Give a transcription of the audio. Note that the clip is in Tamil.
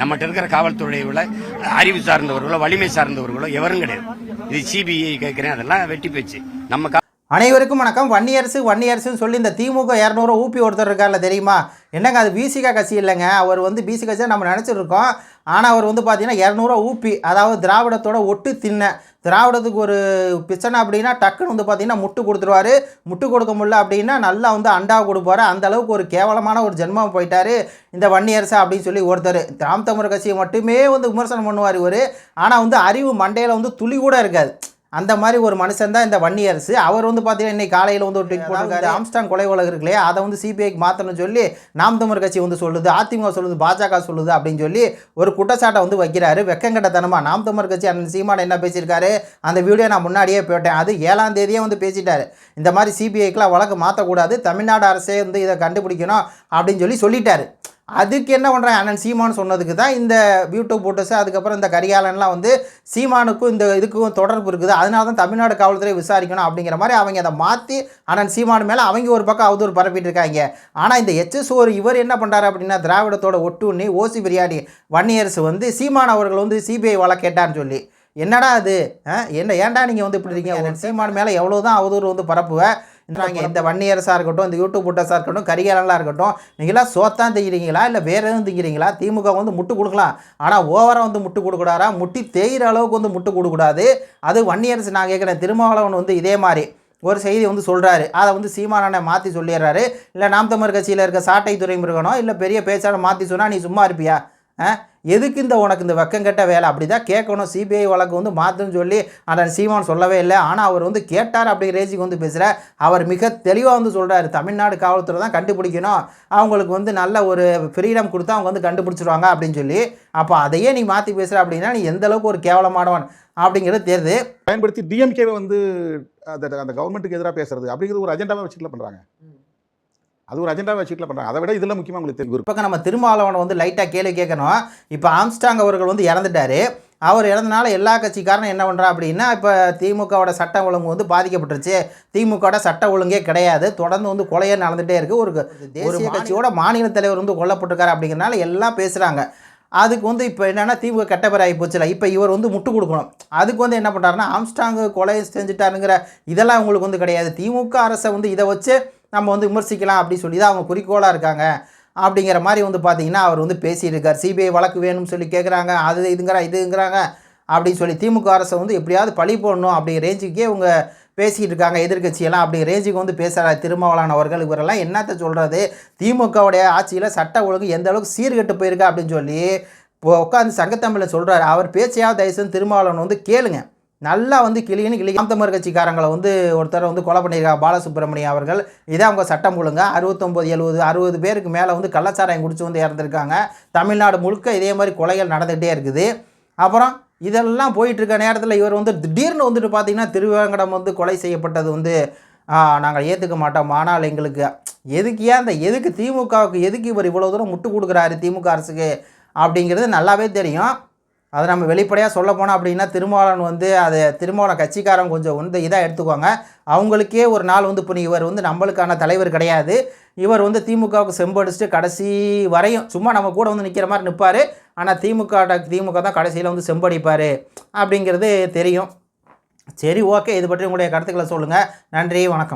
நம்மகிட்ட இருக்கிற காவல்துறையில அறிவு சார்ந்தவர்களோ வலிமை சார்ந்தவர்களோ எவரும் கிடையாது. இது சிபிஐ கேட்கிறேன் அதெல்லாம் வெட்டி போச்சு. நம்ம அனைவருக்கும் வணக்கம். வன்னியரசு வன்னியரசுன்னு சொல்லி இந்த திமுக இரநூறு ஊப்பி ஒருத்தர் இருக்கார்ல தெரியுமா? என்னங்க அது பிசிகா கட்சி இல்லைங்க? அவர் வந்து பிசி கட்சியாக நம்ம நினச்சிருக்கோம். ஆனால் அவர் வந்து பார்த்தீங்கன்னா இரநூறுவா ஊப்பி அதாவது திராவிடத்தோட ஒட்டு தின்ன திராவிடத்துக்கு ஒரு பிரச்சனை அப்படின்னா டக்குன்னு வந்து பார்த்தீங்கன்னா முட்டு கொடுத்துருவாரு. முட்டு கொடுக்க முடியல அப்படின்னா நல்லா வந்து அண்டா கொடுப்பார். அந்த அளவுக்கு ஒரு கேவலமான ஒரு ஜென்மம் போயிட்டார் இந்த வன்னியரசா அப்படின்னு சொல்லி ஒருத்தர். ராம் தமிழர் கட்சியை மட்டுமே வந்து விமர்சனம் பண்ணுவார் இவர். ஆனால் வந்து அறிவு மண்டையில் வந்து துளி கூட இருக்காது. அந்த மாதிரி ஒரு மனுஷன் தான் இந்த வன்னியரசு அவர் வந்து பார்த்தீங்கன்னா இன்னைக்கு காலையில் வந்து ஒரு ட்வீட் போட்டிருக்காரு. ஆம்ஸ்டாங் கொலை வழக்கு இருக்கு இல்லையா அதை வந்து சிபிஐக்கு மாற்றணும்னு சொல்லி நாம் தமிழர் கட்சி வந்து சொல்லுது அதிமுக சொல்லுது பாஜக சொல்லுது அப்படின்னு சொல்லி ஒரு குற்றச்சாட்டை வந்து வைக்கிறாரு. வெக்கங்கட்டத்தனமா நாம் தமிழர் கட்சி அண்ணன் சீமான் என்ன பேசியிருக்காரு? அந்த வீடியோ நான் முன்னாடியே போட்டேன். அது ஏழாம் தேதியே வந்து பேசிட்டாரு. இந்த மாதிரி சிபிஐக்கெலாம் வழக்கு மாற்றக்கூடாது தமிழ்நாடு அரசே வந்து இதை கண்டுபிடிக்கணும் அப்படின்னு சொல்லி சொல்லிட்டாரு. அதுக்கு என்ன பண்ணுறாங்க அண்ணன் சீமான் சொன்னதுக்கு தான் இந்த யூடியூப் போட்டோஸ் அதுக்கப்புறம் இந்த கரிகாலன்லாம் வந்து சீமானுக்கும் இந்த இதுக்கும் தொடர்பு இருக்குது. அதனால தான் தமிழ்நாடு காவல்துறை விசாரிக்கணும் அப்படிங்கிற மாதிரி அவங்க அதை மாற்றி அண்ணன் சீமான் மேலே அவங்க ஒரு பக்கம் அவதூறு பரப்பிட்டு இருக்காங்க. ஆனால் இந்த எச்எஸ் ஒரு இவர் என்ன பண்ணுறாரு அப்படின்னா திராவிடத்தோட ஒட்டுண்ணி ஓசி பிரியாணி வன்னியரசு வந்து சீமான் அவர்கள் வந்து சிபிஐ வழக்கு கேட்டான்னு சொல்லி. என்னடா அது? என்ன ஏன்டா நீங்கள் வந்து இப்படி இருக்கீங்க? சீமான் மேலே எவ்வளோ தான் அவதூறு வந்து பரப்புவேன் இன்றாங்க இந்த வன்னியரசாக இருக்கட்டும் இந்த யூடியூப் புட்டஸாக இருக்கட்டும் கரிகாலெலாம் இருக்கட்டும் நீங்களாம் சோத்தான் திங்கிறீங்களா இல்லை வேறு எதுவும் திங்கிறீங்களா? திமுக வந்து முட்டு கொடுக்கலாம். ஆனால் ஓவராக வந்து முட்டு கொடுக்கூடாரா முட்டி தேயிற அளவுக்கு வந்து முட்டு கொடுக்கூடாது அது வன்னியரசு நான் கேட்குறேன் திருமாவளவன் வந்து இதே மாதிரி ஒரு செய்தி வந்து சொல்கிறாரு அதை வந்து சீமானனை மாற்றி சொல்லிடுறாரு. இல்லை நாம் தமிழர் கட்சியில் இருக்க சாட்டை துறைமுருகனோ இல்லை பெரிய பேச்சாளர் மாற்றி சொன்னால் நீ சும்மா இருப்பியா? எதுக்கு இந்த உனக்கு இந்த வெக்கங்கெட்ட வேலை? அப்படி தான் கேட்கணும் சிபிஐ வழக்கு வந்து மாற்றுன்னு சொல்லி அந்த சீமான் சொல்லவே இல்லை. ஆனால் அவர் வந்து கேட்டார் அப்படிங்கிற ரேஞ்சுக்கு வந்து பேசுகிற அவர் மிக தெளிவாக வந்து சொல்கிறாரு தமிழ்நாடு காவல்துறை தான் கண்டுபிடிக்கணும். அவங்களுக்கு வந்து நல்ல ஒரு ஃப்ரீடம் கொடுத்தா அவங்க வந்து கண்டுபிடிச்சிருவாங்க அப்படின்னு சொல்லி. அப்போ அதையே நீ மாற்றி பேசுகிற அப்படின்னா நீ எந்த அளவுக்கு ஒரு கேவலமானவன் அப்படிங்கிறது தெரியுது. பயன்படுத்தி டிஎம்கேவை வந்து அந்த அந்த கவர்மெண்ட்டுக்கு எதிராக பேசுறது அப்படிங்கிறது ஒரு அஜெண்டாவை வச்சுக்கல பண்ணுறாங்க அது ஒரு அஜெண்டாவை வச்சுக்கல பண்ணுறாங்க அதை விட இதில் முக்கியமாக உங்களுக்கு தெரியும். பக்கம் நம்ம திருமாவளவனை வந்து லைட்டாக கேள்வி கேட்கணும் இப்போ ஆம்ஸ்டாங் அவர்கள் வந்து இறந்துட்டாரு. அவர் இறந்தனால எல்லா கட்சிக்காரனும் என்ன பண்ணுறா அப்படின்னா இப்போ திமுகவோட சட்ட ஒழுங்கு வந்து பாதிக்கப்பட்டுருச்சு. திமுகவோட சட்ட ஒழுங்கே கிடையாது. தொடர்ந்து வந்து கொலையே நடந்துகிட்டே இருக்குது ஒரு தேசிய கட்சியோட மாநில தலைவர் வந்து கொல்லப்பட்டிருக்காரு அப்படிங்கிறனால எல்லாம் பேசுகிறாங்க அதுக்கு வந்து இப்போ என்னென்னா திமுக கெட்ட பேர் ஆகி போச்சுல. இப்போ இவர் வந்து முட்டு கொடுக்கணும். அதுக்கு வந்து என்ன பண்ணுறாருன்னா ஆம்ஸ்டாங் கொலை செஞ்சுட்டாருங்கிற இதெல்லாம் உங்களுக்கு வந்து கிடையாது. திமுக அரசை வந்து இதை வச்சு நம்ம வந்து விமர்சிக்கலாம் அப்படின்னு சொல்லி தான் அவங்க குறிக்கோளாக இருக்காங்க. அப்படிங்கிற மாதிரி வந்து பார்த்தீங்கன்னா அவர் வந்து பேசியிருக்கார். சிபிஐ வழக்கு வேணும்னு சொல்லி கேட்குறாங்க அது இதுங்கிற இதுங்கிறாங்க அப்படின்னு சொல்லி திமுக அரசை வந்து எப்படியாவது பழி போடணும் அப்படிங்கிற ரேஞ்சுக்கே இவங்க பேசிக்கிட்டு இருக்காங்க. எதிர்க்கட்சியெல்லாம் அப்படிங்கிற ரேஞ்சுக்கு வந்து பேசுகிறார் திருமாவளவன் அவர்கள். இவரெல்லாம் என்னத்தை சொல்கிறது திமுகவுடைய ஆட்சியில் சட்ட ஒழுங்கு எந்த அளவுக்கு சீர்கெட்டு போயிருக்கா அப்படின்னு சொல்லி இப்போ உட்காந்து சங்கத்தமிழில் சொல்கிறாரு அவர் பேச்சையாவது தயவுசெய்து திருமாவளவன் வந்து கேளுங்க. நல்லா வந்து கிளின்னு கிளி ஆம் தமிழர் கட்சிக்காரங்களை வந்து ஒருத்தர் வந்து கொலை பண்ணியிருக்காங்க பாலசுப்ரமணியம் அவர்கள். இதே அவங்க சட்டம் ஒழுங்க. அறுபத்தொம்போது எழுபது அறுபது பேருக்கு மேலே வந்து கள்ளச்சாராயம் குடிச்சு வந்து இறந்துருக்காங்க. தமிழ்நாடு முழுக்க இதே மாதிரி கொலைகள் நடந்துகிட்டே இருக்குது. அப்புறம் இதெல்லாம் போயிட்டுருக்க நேரத்தில் இவர் வந்து திடீர்னு வந்துட்டு பார்த்தீங்கன்னா திருவேங்கடம் வந்து கொலை செய்யப்பட்டது வந்து நாங்கள் ஏற்றுக்க மாட்டோம். ஆனால் எங்களுக்கு எதுக்கு ஏன் அந்த எதுக்கு திமுகவுக்கு எதுக்கு இவர் இவ்வளோ தூரம் முட்டு கொடுக்குறாரு திமுக அரசுக்கு? அப்படிங்கிறது நல்லாவே தெரியும். அதை நம்ம வெளிப்படையாக சொல்ல போனால் அப்படின்னா திருமாவளவன் வந்து அதை திருமாவளவன் கட்சிக்காரன் கொஞ்சம் வந்து இதாக எடுத்துக்கோங்க. அவங்களுக்கே ஒரு நாள் வந்து இப்போ இவர் வந்து நம்மளுக்கான தலைவர் கிடையாது. இவர் வந்து திமுகவுக்கு செம்படிச்சுட்டு கடைசி வரையும் சும்மா நம்ம கூட வந்து நிற்கிற மாதிரி நிற்பார் ஆனால் திமுக திமுக தான் கடைசியில் வந்து செம்படிப்பார் அப்படிங்கிறது தெரியும். சரி ஓகே. இது பற்றி உங்களுடைய கருத்துக்களை சொல்லுங்கள் நன்றி வணக்கம்.